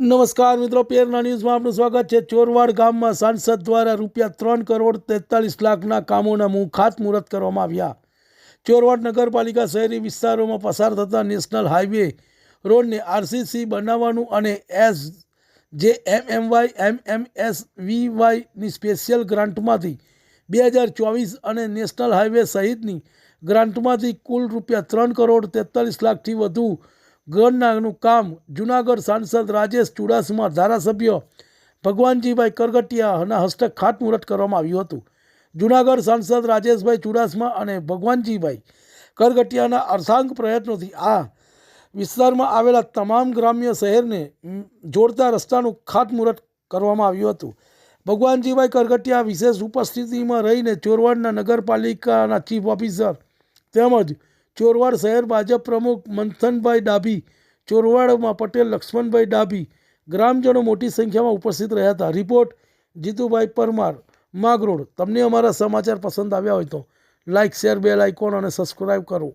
નમસ્કાર મિત્રો પેરના ન્યૂઝમાં આપનું સ્વાગત છે. ચોરવાડ ગામમાં સાંસદ દ્વારા રૂપિયા ત્રણ કરોડ તેતાલીસ લાખના કામોના મું ખાતમુહૂર્ત કરવામાં આવ્યા. ચોરવાડ નગરપાલિકા શહેરી વિસ્તારોમાં પસાર થતા નેશનલ હાઈવે રોડને આરસીસી બનાવવાનું અને S J M M Y, M M S V વાયની special ગ્રાન્ટમાંથી બે હજાર ચોવીસ અને નેશનલ હાઈવે સહિતની ગ્રાન્ટમાંથી કુલ રૂપિયા ત્રણ કરોડ તેતાલીસ લાખથી વધુ ગણનાનું કામ જુનાગઢ સાંસદ રાજેશ ચુડાસમા ધારાસભ્ય ભગવાનજીભાઈ કરગટિયાના હસ્તક ખાતમુહૂર્ત કરવામાં આવ્યું હતું. જુનાગઢ સાંસદ રાજેશભાઈ ચુડાસમા અને ભગવાનજીભાઈ કરગટિયાના અર્થાંગ પ્રયત્નોથી આ વિસ્તારમાં આવેલા તમામ ગ્રામ્ય શહેરને જોડતા રસ્તાનું ખાતમુહૂર્ત કરવામાં આવ્યું હતું. ભગવાનજીભાઈ કરગટિયા વિશેષ ઉપસ્થિતિમાં રહીને ચોરવાડના નગરપાલિકાના ચીફ ઓફિસર તેમજ ચોરવાડ શહેર ભાજપ પ્રમુખ મંથનભાઈ ડાભી, ચોરવાડમાં પટેલ, લક્ષ્મણભાઈ ડાભી ગ્રામજનો મોટી સંખ્યામાં ઉપસ્થિત રહ્યા હતા. રિપોર્ટ, જીતુભાઈ પરમાર માગરોડ તમને અમારા સમાચાર પસંદ આવ્યા હોય તો લાઇક શેર બેલ આઇકોન અને સબસ્ક્રાઈબ કરો.